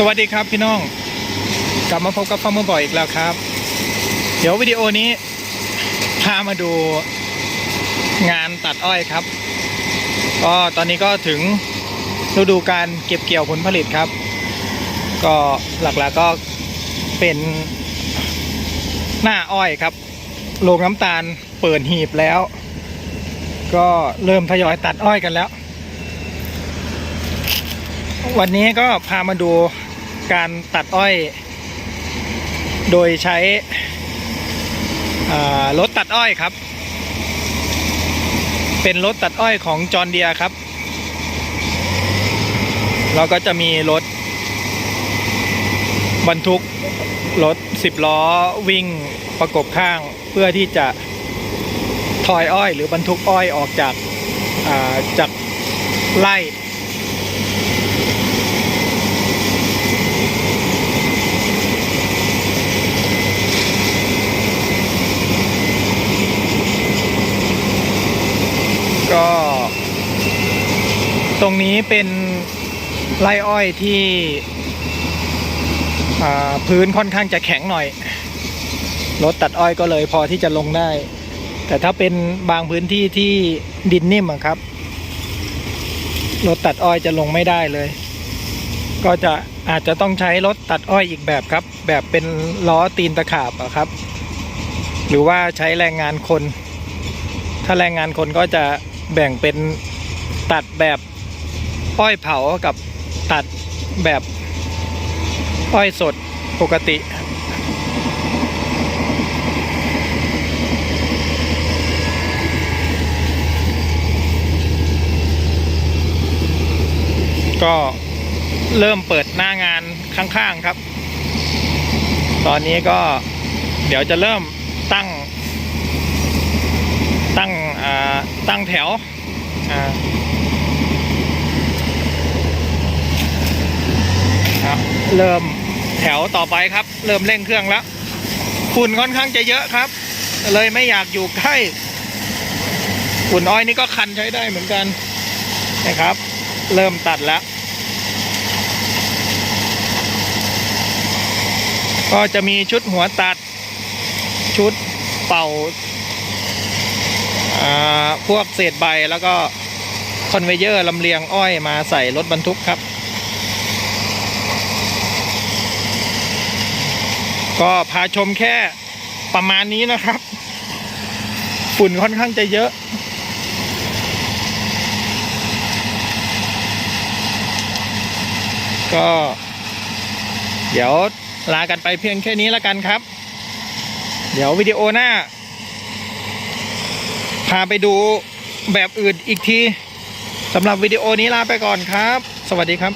สวัสดีครับพี่น้อง กลับมาพบกับฟาร์มเมอร์บอยอีกแล้วครับ เดี๋ยววิดีโอนี้พามาดูงานตัดอ้อยครับ ก็ตอนนี้ก็ถึงฤดูการเก็บเกี่ยวผลผลิตครับ ก็หลักๆก็เป็นหน้าอ้อยครับโรงน้ำตาลเปิดหีบแล้ว ก็เริ่มทยอยตัดอ้อยกันแล้ว วันนี้ก็พามาดู การตัดอ้อย โดยใช้รถตัดอ้อยครับ เป็นรถตัดอ้อยของจอร์เดียครับ เราก็จะมีรถบรรทุกรถสิบล้อวิ่งประกบข้างเพื่อที่จะทอยอ้อยหรือบรรทุกอ้อยออกจากาจากไร่ ก็ ตรงนี้เป็นไรอ้อยที่พื้นค่อนข้างจะแข็งหน่อย รถตัดอ้อยก็เลยพอที่จะลงได้ แต่ถ้าเป็นบางพื้นที่ที่ดินนิ่มครับ รถตัดอ้อยจะลงไม่ได้เลย ก็จะอาจจะต้องใช้รถตัดอ้อยอีกแบบครับ แบบเป็นล้อตีนตะขาบครับ หรือว่าใช้แรงงานคน ถ้าแรงงานคนก็จะแบ่งเป็นตัดแบบ อ้อยเผากับตัดแบบอ้อยสดปกติ ก็เริ่มเปิดหน้างานข้างๆครับ ตอนนี้ก็เดี๋ยวจะเริ่มตั้ง ตั้งอ่าตั้งแถวอ่า ครับ เริ่มแถวต่อไปครับ เริ่มเร่งเครื่องแล้วฝุ่นค่อนข้างจะเยอะครับ เลยไม่อยากอยู่ใกล้ฝุ่นอ้อยนี่ก็คันใช้ได้เหมือนกันนะครับ เริ่มตัดแล้ว ก็จะมีชุดหัวตัด ชุดเป่าพวกเศษใบแล้วก็คอนเวเยอร์ลำเลียงอ้อยมาใส่รถบรรทุกครับ ก็พาชมแค่ประมาณนี้นะครับ ฝุ่นค่อนข้างจะเยอะ ก็ เดี๋ยวลากันไปเพียงแค่นี้แล้วกันครับ เดี๋ยววิดีโอหน้า พาไปดูแบบอื่นอีกทีสำหรับวิดีโอนี้ลาไปก่อนครับ สวัสดีครับ